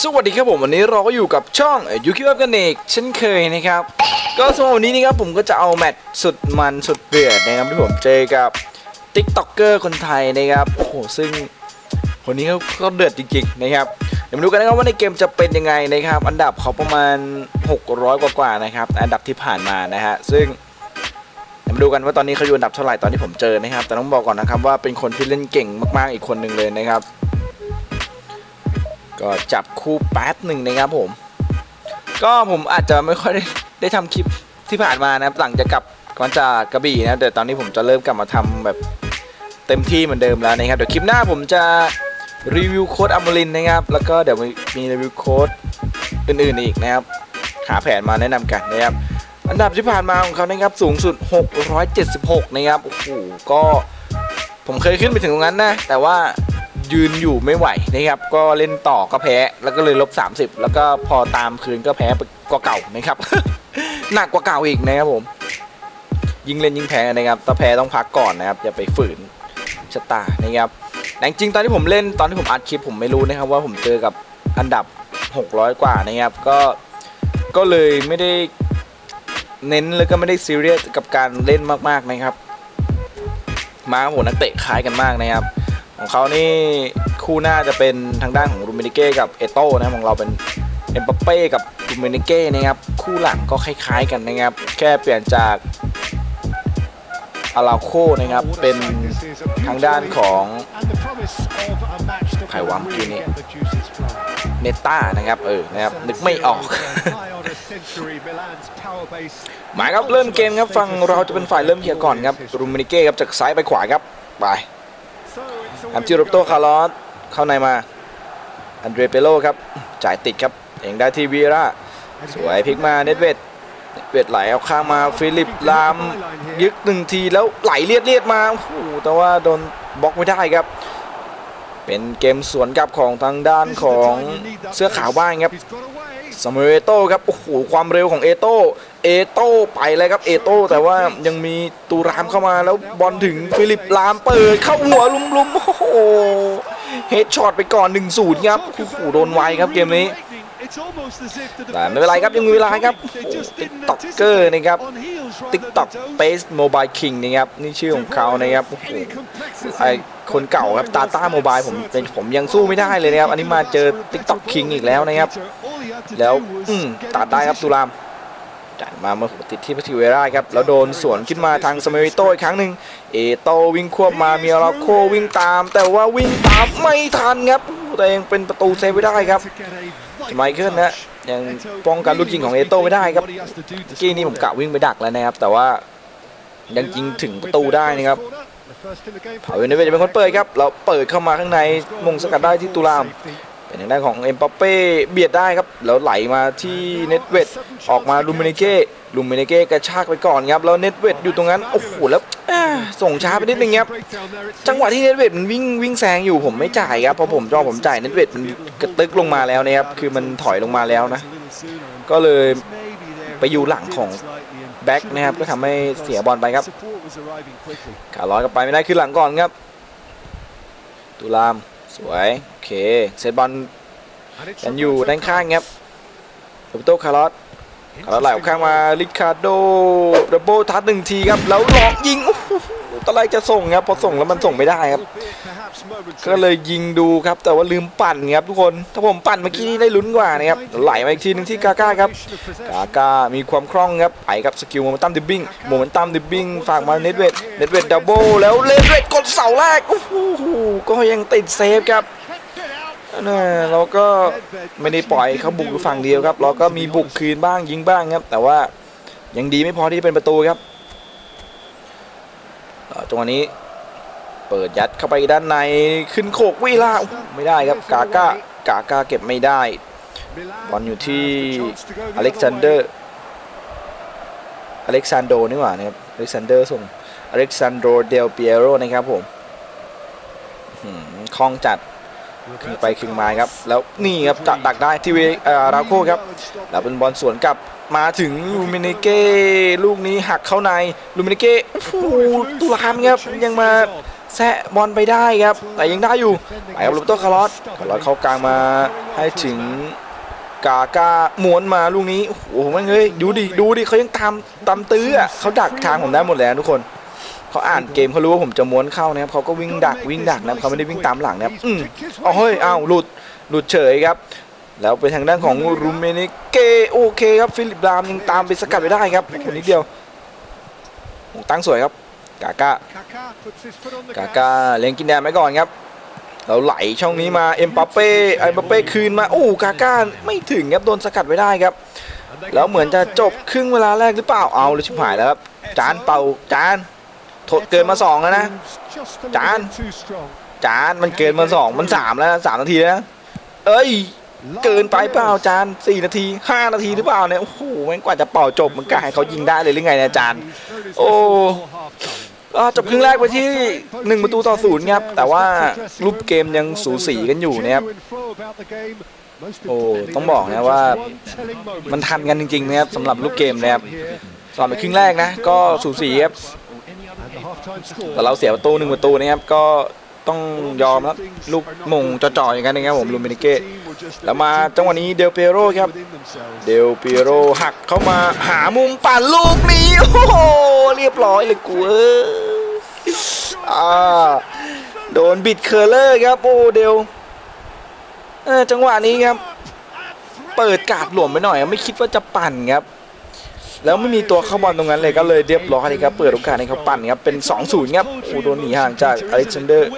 สวัสดีครับผมวันนี้เราก็อยู่กับช่องยูคิวอัพกันเอกเช่นเคยนะครับ ก็สำหรับวันนี้นะครับผมก็จะเอาแมตช์สุดมันสุดเดือดนะครับที่ผมเจอกับ t ิ k t o k เกอร์คนไทยนะครับโอ้โหซึ่งคนนี้เขาก็เดือดจริงๆนะครับเดี๋ยวมาดูกันนะครับว่าในเกมจะเป็นยังไงนะครับ อันดับเขาประมาณ 600 กว่าๆนะครับ อันดับที่ผ่านมานะฮะซึ่งเดี๋ยวมาดูกันว่าตอนนี้เขาอยู่อันดับเท่าไหร่ตอนที่ผมเจอนะครับ แต่ต้องบอกก่อนนะครับว่าเป็นคนที่เล่นเก่งมากๆอีกคนหนึ่งเลยนะครับ ก็จับคู่แป๊บหนึ่งนะครับผม ก็ผมอาจจะไม่ค่อยได้ได้ทำคลิปที่ผ่านมานะครับหลังจากลับก่อนจากกระบี่นะแต่ตอนนี้ผมจะเริ่มกลับมาทำแบบเต็มที่เหมือนเดิมแล้วนะครับเดี๋ยวคลิปหน้าผมจะรีวิวโค้ดอมรินนะครับแล้วก็เดี๋ยวมีรีวิวโค้ดอื่นๆอีกนะครับหาแผนมาแนะนำกันนะครับอันดับที่ผ่านมาของเขานะครับสูงสุด 676 นะครับโอ้โหก็ผมเคยขึ้นไปถึงตรงนั้นนะแต่ว่า ยืนอยู่ไม่ไหวนะครับ ก็เล่นต่อก็แพ้แล้วก็เลยลบ 30 แล้วก็พอตามคืนก็แพ้กว่าเก่านะครับ หนักกว่าเก่าอีกนะครับผม ยิงเล่นยิงแพ้นะครับถ้าแพ้ต้องพักก่อนนะครับอย่าไปฝืนชะตานะครับแต่จริงตอนที่ผมเล่นตอนที่ผมอัดคลิปผมไม่รู้นะครับ ว่าผมเจอกับอันดับ 600 กว่านะครับ ก็ก็เลยไม่ได้เน้นแล้วก็ไม่ได้ซีเรียสกับการเล่นมากๆนะครับ มาโหนักเตะคล้ายกันมากนะครับ ของเขานี่คู่หน้าจะเป็นทางด้านของรูมินิเก้กับเอโต้นะครับของเราเป็นเอ็มปเป้กับรูมินิเก้นะครับคู่หลังก็คล้ายๆกันนะครับ แค่เปลี่ยนจากอาราโคนะครับเป็นทางด้านของใครวะเมื่อกี้นี้เนต้านะครับเออนะครับนึกไม่ออกหมายครับเริ่มเกมครับฝั่งเราจะเป็นฝ่ายเริ่มเคลียร์ก่อนครับรูมินิเก้ครับจากซ้ายไปขวาครับไป ทำจิโรโตคาร์ลอสเข้าในมา อันเดรเปโลครับ จ่ายติดครับ เองได้ที่วีราสวยพลิกมาเน็ตเวดเน็ตเวดไหลเอาข้างมาฟิลิปลามยึกหนึ่งทีแล้วไหลเลียดเลียดมาโอ้โหแต่ว่าโดนบล็อกไม่ได้ครับ เป็นเกมสวนกลับของทางด้านของเสื้อขาวบ้างครับ สมเอโต้ครับโอ้โหความเร็วของเอโต้เอโต้ไปเลยครับเอโต้แต่ว่ายังมีตูรามเข้ามาแล้วบอลถึงฟิลิปลามเปิดเข้าหัวลุมๆโอ้โหเฮดช็อตไปก่อน1-0ครับโอ้โหโดนไวครับเกมนี้แต่ไม่เป็นไรครับยังมีเวลาครับติ๊กต็อกเกอร์นะครับติ๊กต็อกเบสโมบายคิงนะครับนี่ชื่อของเขานะครับโอ้โหไอคนเก่าครับตาต้าโมบายผมเป็นผมยังสู้ไม่ได้เลยนะครับอันนี้มาเจอ TikTok King อีกแล้วนะครับ แล้วตัดได้ครับตุลามจ่ายมาเมื่อหัวติดที่พัทิเวราครับ แล้วโดนสวนขึ้นมาทางสมิโตอีกครั้งหนึ่งเอโตวิ่งควบมาเมียราโควิ่งตาม แต่ว่าวิ่งตามไม่ทันครับแต่ยังเป็นประตูเซฟไว้ได้ครับไมเคิลนะยังป้องกันลูกยิงของเอโตไม่ได้ครับกี้นี่ผมกะวิ่งไปดักแล้วนะครับ แต่ว่ายังยิงถึงประตูได้นะครับเผาเวนเดเวจะเป็นคนเปิดครับเราเปิดเข้ามาข้างในมงสกัดได้ที่ตุลาม เป็นทางด้านของเอ็มปัปเป้เบียดได้ครับแล้วไหลมาที่เน็ตเวดออกมาลูมินิเก้ลูมินิเก้กระชากไปก่อนครับแล้วเน็ตเวดอยู่ตรงนั้นโอ้โหแล้วส่งช้าไปนิดนึงครับจังหวะที่เน็ตเวดมันวิ่งวิ่งแซงอยู่ผมไม่จ่ายครับเพราะผมจอผมจ่ายเน็ตเวดมันกระตึกลงมาแล้วนะครับคือมันถอยลงมาแล้วนะ ก็เลยไปอยู่หลังของแบ็คนะครับก็ทำให้เสียบอลไปครับขาร้อยกลับไปไม่ได้ขึ้นหลังก่อนครับตุลาม สวย โอเค เซตบอลกันอยู่ด้านข้างครับโรเบโตคาร์ลอสคาร์ลอสไหลออกข้างมาลิคาโดดับเบิลทัดหนึ่งทีครับ แล้วหลอกยิงโอ้โห ตอนแรกจะส่งครับพอส่งแล้วมันส่งไม่ได้ครับ ก็เลยยิงดูครับ แต่ว่าลืมปั่นครับทุกคนถ้าผมปั่นเมื่อกี้นี่ได้ลุ้นกว่านะครับไหลมาอีกทีหนึงที่กาก้าครับกาก้ามีความคล่องครับไปกับสกิลโมเมนตัมดิบบิ้งโมเมนตัมดิบบิ้งฝากมาเน็ตเวดเน็ตเวดดับเบิลแล้วเลนเวดกดเสาแรกโอ้โหก็ยังติดเซฟครับนะเราก็ไม่ได้ปล่อยเขาบุกอยู่ฝั่งเดียวครับ เราก็มีบุกคืนบ้างยิงบ้างครับ แต่ว่ายังดีไม่พอที่จะเป็นประตูครับ จังหวะนี้เปิดยัดเข้าไปด้านในขึ้นโขกเวลาไม่ได้ครับกาก้ากาก้าเก็บไม่ได้บอลอยู่ที่อเล็กซานเดอร์อเล็กซานโดนี่หว่านะครับอเล็กซานเดอร์ส่งอเล็กซานโดเดลเปียโรนะครับผมหืมคล่องจัด ขึ้นไปขึ้นมาครับ แล้วนี่ครับจัดดักได้ที่เวเอ่อราโคครับ แล้วเป็นบอลสวนกลับมาถึงลูมินิเก้ลูกนี้หักเข้าในลูมินิเก้โอ้โหตุลามครับยังมาแซะบอลไปได้ครับ แต่ยังได้อยู่ไปครับโรเบโตคาร์ลอสคาร์ลอสเข้ากลางมาให้ถึงกากาม้วนมาลูกนี้โอ้โหแมันเฮ้ยดูดิดูดิเขายังตามตามตื้ออะเขาดักทางผมได้หมดแล้วทุกคน เขาอ่านเกมเขารู้ว่าผมจะม้วนเข้านะครับเขาก็วิ่งดักวิ่งดักนะครับเขาไม่ได้วิ่งตามหลังนะครับอืมอ๋อเฮ้ยอ้าวหลุดหลุดเฉยครับ แล้วไปทางด้านของรูเมนิเกโอเคครับฟิลิปลามยังตามไปสกัดไว้ได้ครับคนนิดเดียวโอ้ตั้งสวยครับกาก้ากาก้าเล็งกินแดนไว้ก่อนครับเราไหลช่องนี้มาเอ็มปัปเป้เอ็มปัปเป้คืนมาโอ้กาก้าไม่ถึงครับโดนสกัดไว้ได้ครับ แล้วเหมือนจะจบครึ่งเวลาแรกหรือเปล่าเอาเลยชิบหายแล้วครับจานเป่าจานโทษ เกินมาสองแล้วนะจานจานมันเกินมาสองมันสามแล้วนะสามนาทีแล้วนะเอ้ยเกินไปเปล่าอาจารย์4นาที5นาทีหรือเปล่าเนี่ยโอ้โหแม่งกว่าจะเป่าจบมันกะให้เขายิงได้เลยหรือไงเนี่ยอาจารย์โอ้ก็จบครึ่งแรกไปที่ 1 ประตูต่อศูนย์ครับแต่ว่ารูปเกมยังสูสีกันอยู่นะครับโอ้ต้องบอกนะว่ามันทันกันจริงๆนะครับสำหรับรูปเกมนะครับสำหรับในครึ่งแรกนะ ก็สูสีครับ แต่เราเสียประตูหนึ่งประตูนะครับก็ต้องยอมครับลูกมงจ่อๆอย่างนั้นนะครับผมลูมินิเก้แล้วมาจังหวะนี้เดลเปโรครับ เดลเปียโรหักเข้ามาหามุมปั่นลูกนี้โอ้โหเรียบร้อยเลยกูเอ้ยอ่าโดนบิดเคอร์เลอร์ครับโอ้เดลจังหวะนี้ครับ เปิดกาดหลวมไปหน่อย ไม่คิดว่าจะปั่นครับ แล้วไม่มีตัวเข้าบอลตรงนั้นเลยก็เลยเรียบร้อยครับเปิดโอกาสให้เขาปั่นครับเป็น 2-0ครับโอ้โดนหนีห่างจากอเล็กซานเดอร์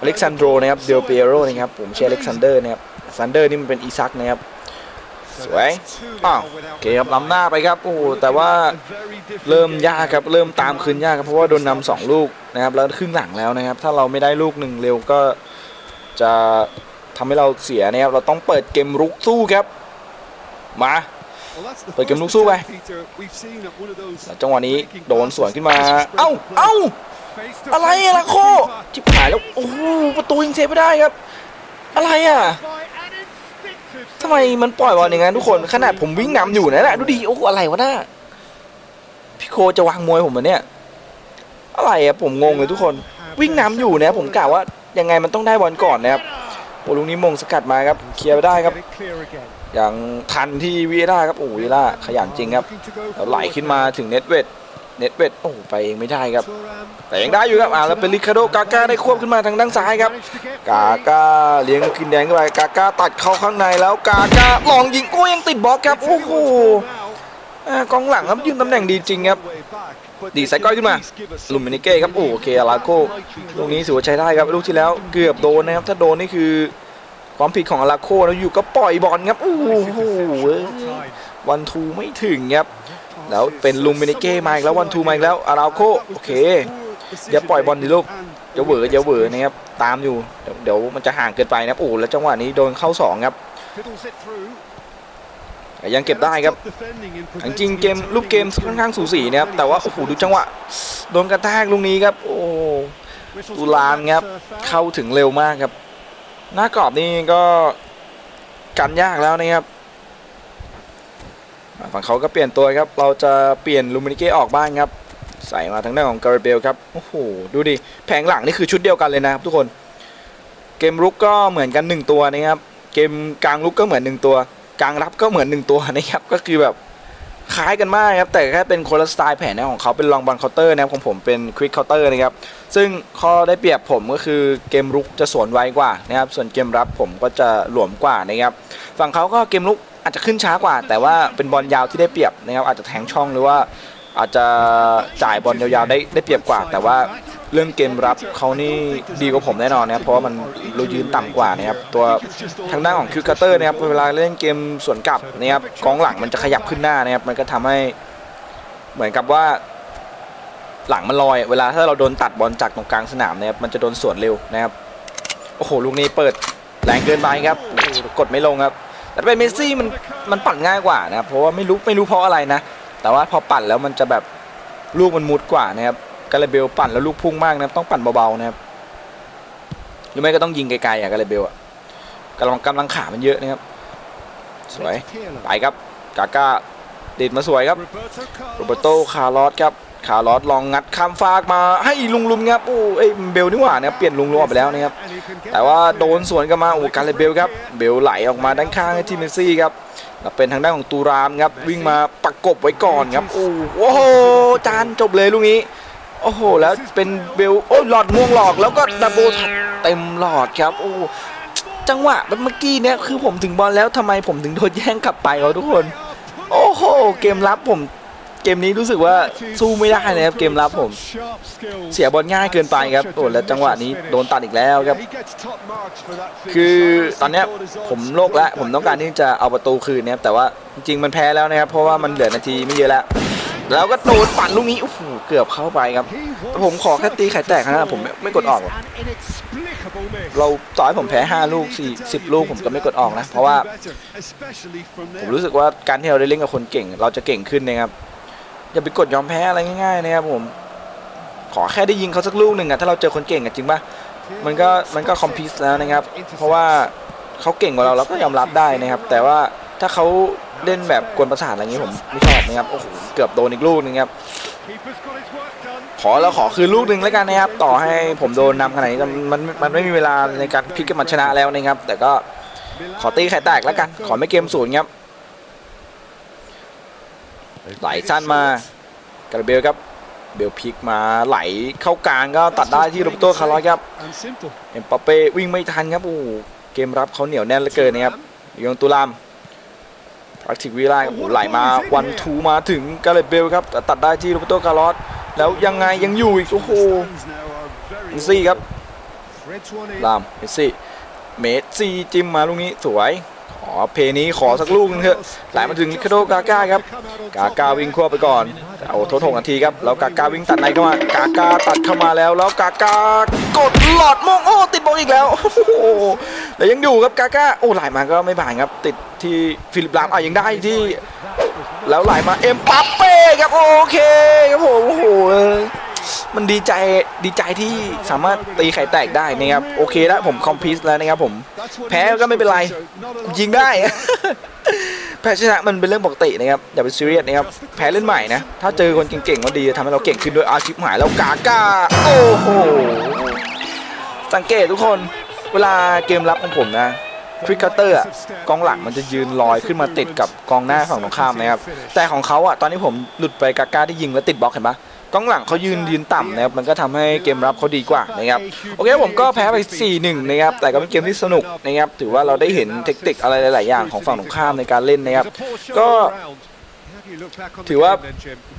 อเล็กซานโดรนะครับเดลเปียโรนะครับผมเชียร์อเล็กซานเดอร์นะครับซันเดอร์นี่มันเป็นอีซักนะครับสวยอ้าวโอเคครับล้ำหน้าไปครับโอ้โหแต่ว่าเริ่มยากครับเริ่มตามคืนยากครับเพราะว่าโดนนำสองลูกนะครับแล้วครึ่งหลังแล้วนะครับ ถ้าเราไม่ได้ลูกหนึ่งเร็วก็จะทำให้เราเสียนะครับเราต้องเปิดเกมรุกสู้ครับมา เปิดเกมลุกสู้ไปแล้วจังหวะนี้โดนสวนขึ้นมา เอ้า เอ้า อะไรอะล่ะโคจิบหายแล้ว โอ้โหประตูยิงเซฟไม่ได้ครับ อะไรอะทำไมมันปล่อยบอลอย่างนั้นทุกคน ขนาดผมวิ่งนำอยู่นะน่ะดูดิโอ้โหอะไรวะน่าพี่โคจะวางมวยผมเหรอเนี่ย อะไรอะผมงงเลยทุกคน วิ่งนำอยู่นะผมกะว่ายังไงมันต้องได้บอลก่อนนะครับ โอ้ลูกนี้มงสกัดมาครับเคลียร์ไปได้ครับ อย่างทันที่วีล่าครับโอ้วีล่าขยันจริงครับแล้วไหลขึ้นมาถึงเน็ตเวทเน็ตเวทโอ้ไปเองไม่ได้ครับ แต่ยังได้อยู่ครับอ่าแล้วเป็นริคาโดกาก้าได้ควบขึ้นมาทางด้านซ้ายครับ กาก้าเลี้ยงขึ้นแดงเข้าไปกาก้าตัดเข้าข้างในแล้วกาก้าลองยิงโอ้ยังติดบล็อกครับโอ้โหกองหลังครับยืนตำแหน่งดีจริงครับ ดีไซก้อยขึ้นมาลุมมินิเก้ครับโอ้โอเคอาราโก้ลูกนี้ถือว่าใช้ได้ครับลูกที่แล้วเกือบโดนนะครับถ้าโดนนี่คือความผิดของอาราโกแล้วอยู่ก็ปล่อยบอลครับโอ้โหวันทูไม่ถึงครับแล้วเป็นลุมมินิเก้มาอีกแล้ววันทูมาอีกแล้วอาราโกโอเคอย่าปล่อยบอลดิลูกอย่าเหวออย่าเหวอนะครับตามอยู่เดี๋ยวมันจะห่างเกินไปนะครับโอ้แล้วจังหวะนี้โดนเข้าสองครับ ยังเก็บได้ครับจริงเกมลูกเกมค่อนข้างสูสีนะครับแต่ว่าโอ้โหดูจังหวะโดนกระแทกลูกนี้ครับ โอ้ตุลานครับเข้าถึงเร็วมากครับ หน้ากรอบนี่ก็กันยากแล้วนะครับฝั่งเขาก็เปลี่ยนตัวครับ เราจะเปลี่ยนลูมินิเก้ออกบ้างครับ ใส่มาทางด้านของการเบลครับโอ้โหดูดิแผงหลังนี่คือชุดเดียวกันเลยนะครับทุกคน เกมรุกก็เหมือนกันหนึ่งตัวนะครับ เกมกลางรุกก็เหมือนหนึ่งตัว กลางรับก็เหมือนหนึ่งตัวนะครับก็คือแบบคล้ายกันมากครับแต่แค่เป็นคนละสไตล์แผนนะของเขาเป็นลองบอลเคาน์เตอร์นะครับของผมเป็นควิกเคาน์เตอร์นะครับซึ่งข้อได้เปรียบผมก็คือเกมรุกจะสวนไวกว่านะครับส่วนเกมรับผมก็จะหลวมกว่านะครับฝั่งเขาก็เกมรุกอาจจะขึ้นช้ากว่า แต่ว่าเป็นบอลยาวที่ได้เปรียบนะครับอาจจะแทงช่องหรือว่า อาจจะจ่ายบอลยาวๆได้ได้เปรียบกว่า แต่ว่าเรื่องเกมรับเขานี่ดีกว่าผมแน่นอนนะครับเพราะว่ามันเรายืนต่ำกว่านะครับตัวทางด้านของคิวคัตเตอร์นะครับเวลาเล่นเกมสวนกลับนะครับกองหลังมันจะขยับขึ้นหน้านะครับมันก็ทำให้เหมือนกับว่าหลังมันลอย เวลาถ้าเราโดนตัดบอลจากตรงกลางสนามนะครับมันจะโดนสวนเร็วนะครับโอ้โหลูกนี้เปิดแรงเกินไปครับกดไม่ลงครับแต่เป็นเมสซี่มันมันปั่นง่ายกว่านะครับเพราะว่าไม่รู้ไม่รู้เพราะอะไรนะ แต่ว่าพอปั่นแล้วมันจะแบบลูกมันมุดกว่านะครับกาเลเบลปั่นแล้วลูกพุ่งมากนะครับต้องปั่นเบาๆนะครับหรือไม่ก็ต้องยิงไกลๆอะกาเลเบลอะกำลังกำลังขามันเยอะนะครับสวยไปครับกาก้าดิดมาสวยครับโรเบโตคาร์ลอสครับคาร์ลอสลองงัดข้ามฟากมาให้ลุงลุมครับโอ้เอ้ยเบลนี่หว่านะครับเปลี่ยนลุงลุมออกไปแล้วนะครับแต่ว่าโดนสวนกันมาโอ้กาเลเบลครับเบลไหลออกมาด้านข้างให้ทีมเมซี่ครับ แล้วเป็นทางด้านของตูรามครับวิ่งมาประกบไว้ก่อนครับโอ้โหจานจบเลยลูกนี้โอ้โหแล้วเป็นเบลโอ้ยหลอดม่วงหลอกแล้วก็ดับเบิลทัชเต็มหลอดครับโอ้จังหวะเมื่อกี้เนี่ยคือผมถึงบอลแล้วทำไมผมถึงโดนแย่งกลับไปวะทุกคน โอ้โห เกมรับผม เกมนี้รู้สึกว่าสู้ไม่ได้เลยครับเกมรับผม เสียบอลง่ายเกินไปครับโอ้แล้วจังหวะนี้โดนตัดอีกแล้วครับ คือตอนนี้ผมโลกแล้วผมต้องการที่จะเอาประตูคืนนะครับแต่ว่าจริงๆมันแพ้แล้วนะครับ เพราะว่ามันเหลือนาทีไม่เยอะแล้ว แล้วก็โดนปั่นลูกนี้โอ้โหเกือบเข้าไปครับผมขอแค่ตีไข่แตกนะผมไม่ไม่กดออกหรอกเราต่อให้ผมแพ้ 5 ลูก4 10 ลูกผมก็ไม่กดออกนะ เพราะว่า ผมรู้สึกว่าการที่เราได้เล่นกับคนเก่ง เราจะเก่งขึ้นนะครับ อย่าไปกดยอมแพ้อะไรง่ายๆนะครับผม ขอแค่ได้ยิงเขาสักลูกหนึ่งอะถ้าเราเจอคนเก่งอะจริงปะมันก็มันก็คอมพิส์แล้วนะครับ เพราะว่าเขาเก่งกว่าเราเราก็ยอมรับได้นะครับ แต่ว่าถ้าเขาเล่นแบบกวนประสาทอะไรอย่างนี้ผมไม่ชอบนะครับโอ้โหเกือบโดนอีกลูกนึงครับขอแล้วขอคืนลูกหนึ่งแล้วกันนะครับ ต่อให้ผมโดนนำขนาดนี้มันมันไม่มีเวลาในการพลิกกันมาชนะแล้วนะครับ แต่ก็ขอตีไข่แตกแล้วกัน ขอไม่เกมศูนย์ครับ ไหลสั้นมากระเบลครับเบลพลิกมาไหลเข้ากลางก็ตัดได้ที่โรเบโตคาร์ลอสครับเอ็มปาเป้วิ่งไม่ทันครับโอ้เกมรับเขาเหนียวแน่นเหลือเกินนะครับยองตุลามรักทิกวีไลโอ้ไหลมาวันทูมาถึงกาเลเบลครับตัดได้ที่โรเบโตคาร์ลอสแล้วยังไงยังอยู่อีกโอ้โหเมสซี่ครับลามเมสซี่เมสซี่จิ้มมาลูกนี้สวย ขอเพนี้ขอสักลูกนึงเถอะไหลมาถึงลิคาโดกาก้าครับกาก้าวิ่งควบไปก่อนเอาทดหกนาทีครับแล้วกาก้าวิ่งตัดในเข้ามากาก้าตัดเข้ามาแล้วแล้วกาก้ากดหลอดมงโอ้ติดบอลอีกแล้วโอ้โหแล้วยังอยู่ครับกาก้าโอ้ไหลมาก็ไม่ผ่านครับติดที่ฟิลิปลามอะยังได้ที่ แล้วไหลมาเอ็มปัปเป้ครับโอเคครับผมโอ้โห มันดีใจดีใจที่สามารถตีไข่แตกได้นะครับ โอเคแล้วผมคอมพิวแล้วนะครับผม แพ้ก็ไม่เป็นไรยิงได้ แพ้ชนะมันเป็นเรื่องปกตินะครับ อย่าไปซีเรียสนะครับ แพ้เล่นใหม่นะ ถ้าเจอคนเก่งๆก็ดีทำให้เราเก่งขึ้นด้วยอาชิพหายแล้วกาก้า โอ้โห สังเกตทุกคนเวลาเกมรับของผมนะทริกเตอร์กองหลังมันจะยืนลอยขึ้นมาติดกับกองหน้าฝั่งตรงข้ามนะครับ แต่ของเขาอะตอนนี้ผมหลุดไปกาก้าที่ยิงแล้วติดบล็อกเห็นปะ กองหลังเขายืนยืนต่ำนะครับมันก็ทำให้เกมรับเขาดีกว่านะครับโอเคผมก็แพ้ไป 4-1 นะครับแต่ก็เป็นเกมที่สนุกนะครับถือว่าเราได้เห็นเทคนิคอะไรหลาย ๆ อย่างของฝั่งตรงข้ามในการเล่นนะครับก็ถือว่า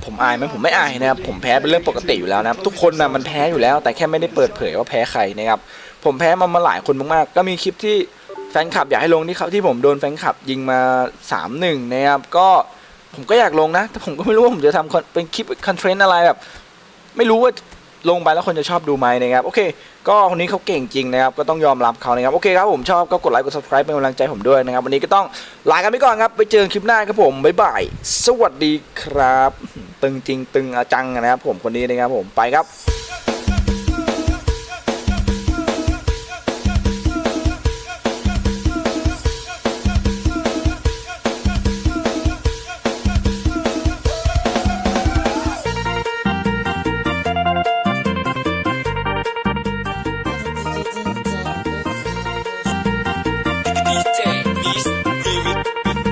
ผมอายไหมผมไม่อายนะครับผมแพ้เป็นเรื่องปกติอยู่แล้วนะครับทุกคนนะมันแพ้อยู่แล้ว แต่แค่ไม่ได้เปิดเผยว่าแพ้ใครนะครับผมแพ้มามาหลายคนมากๆก็มีคลิปที่แฟนคลับอยากให้ลงที่เขาที่ผมโดนแฟนคลับยิงมา 3-1 นะครับก็ ผมก็อยากลงนะ แต่ผมก็ไม่รู้ว่าผมจะทำเป็นคลิปคอนเทนต์อะไรแบบ ไม่รู้ว่าลงไปแล้วคนจะชอบดูไหมนะครับ โอเค ก็คนนี้เขาเก่งจริงนะครับ ก็ต้องยอมรับเขานะครับ โอเคครับผมชอบก็กดไลค์กด subscribe เป็นกำลังใจผมด้วยนะครับ วันนี้ก็ต้องลากันไปก่อนครับ ไปเจอกันคลิปหน้าครับผม บ๊ายบาย สวัสดีครับ ตึงจริงตึงอาจังนะครับผมคนนี้นะครับผม ไปครับ